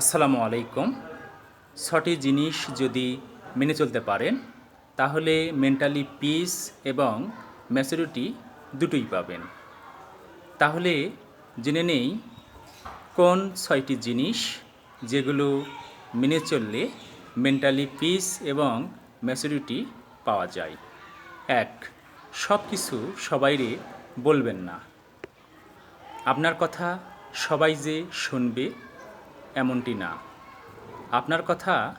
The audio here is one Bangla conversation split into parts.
আসসালামু আলাইকুম। ছটি জিনিস যদি মেনে চলতে পারেন, তাহলে মেন্টালি পিস এবং ম্যাচুরিটি দুটোই পাবেন। তাহলে জেনে নেই কোন ছয়টি জিনিস যেগুলো মেনে চললে মেন্টালি পিস এবং ম্যাচুরিটি পাওয়া যায়। এক সব কিছু সবাইরে বলবেন না। আপনার কথা সবাই যে শুনবে এমনটি না। আপনার কথা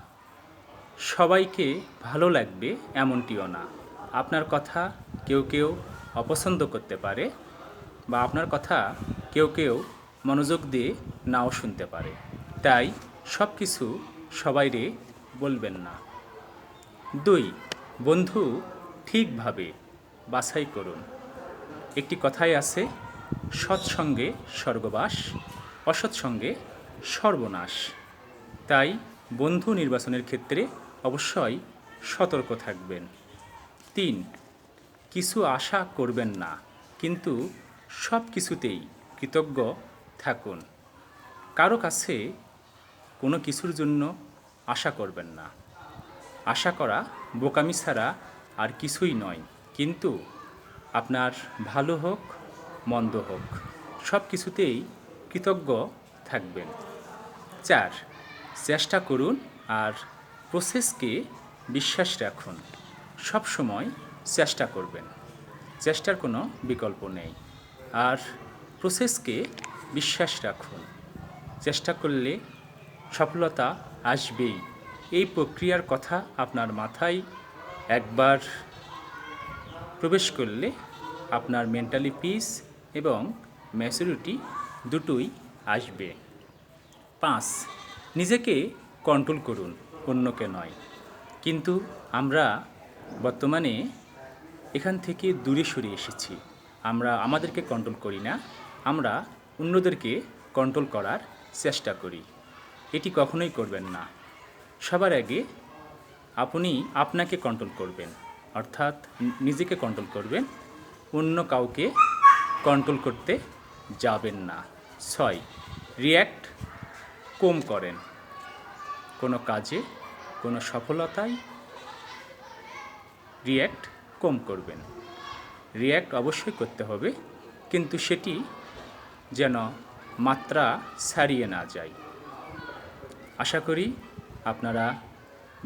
সবাইকে ভালো লাগবে এমনটিও না। আপনার কথা কেউ কেউ অপছন্দ করতে পারে বা আপনার কথা কেউ কেউ মনোযোগ দিয়ে নাও শুনতে পারে। তাই সব কিছু সবাইরে বলবেন না। দুই, বন্ধু ঠিকভাবে বাছাই করুন। একটি কথাই আছে, সৎসঙ্গে স্বর্গবাস, অসৎসঙ্গে সর্বনাশ। তাই বন্ধু নির্বাচনের ক্ষেত্রে অবশ্যই সতর্ক থাকবেন। তিন, কিছু আশা করবেন না, কিন্তু সব কিছুতেই কৃতজ্ঞ থাকুন। কারও কাছে কোনো কিছুর জন্য আশা করবেন না। আশা করা বোকামি ছাড়া আর কিছুই নয়, কিন্তু আপনার ভালো হোক, মন্দ হোক সব কিছুতেই কৃতজ্ঞ থাকবেন। চার চেষ্টা করুন আর প্রসেসকে বিশ্বাস রাখুন। সব সময় চেষ্টা করবেন। চেষ্টার কোনো বিকল্প নেই। আর প্রসেসকে বিশ্বাস রাখুন। চেষ্টা করলে সফলতা আসবেই। এই প্রক্রিয়ার কথা আপনার মাথায় একবার প্রবেশ করলে আপনার মেন্টালি পিস এবং ম্যাচুরিটি দুটোই আসবে। পাঁচ নিজেকে কন্ট্রোল করুন, অন্যকে নয়। কিন্তু আমরা বর্তমানে এখান থেকে দূরে সরে এসেছি। আমরা আমাদেরকে কন্ট্রোল করি না, আমরা অন্যদেরকে কন্ট্রোল করার চেষ্টা করি। এটি কখনোই করবেন না। সবার আগে আপনি আপনাকে কন্ট্রোল করবেন, অর্থাৎ নিজেকে কন্ট্রোল করবেন, অন্য কাউকে কন্ট্রোল করতে যাবেন না। ছয় রিয়্যাক্ট কম করেন। কোনো কাজে কোনো সফলতায় রিয়্যাক্ট কম করবেন। রিয়্যাক্ট অবশ্যই করতে হবে, কিন্তু সেটি যেন মাত্রা ছাড়িয়ে না যায়। আশা করি আপনারা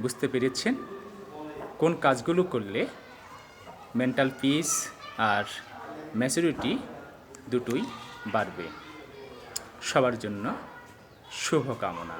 বুঝতে পেরেছেন কোন কাজগুলো করলে মেন্টাল পিস আর ম্যাচুরিটি দুটোই বাড়বে। সবার জন্য শুভকামনা।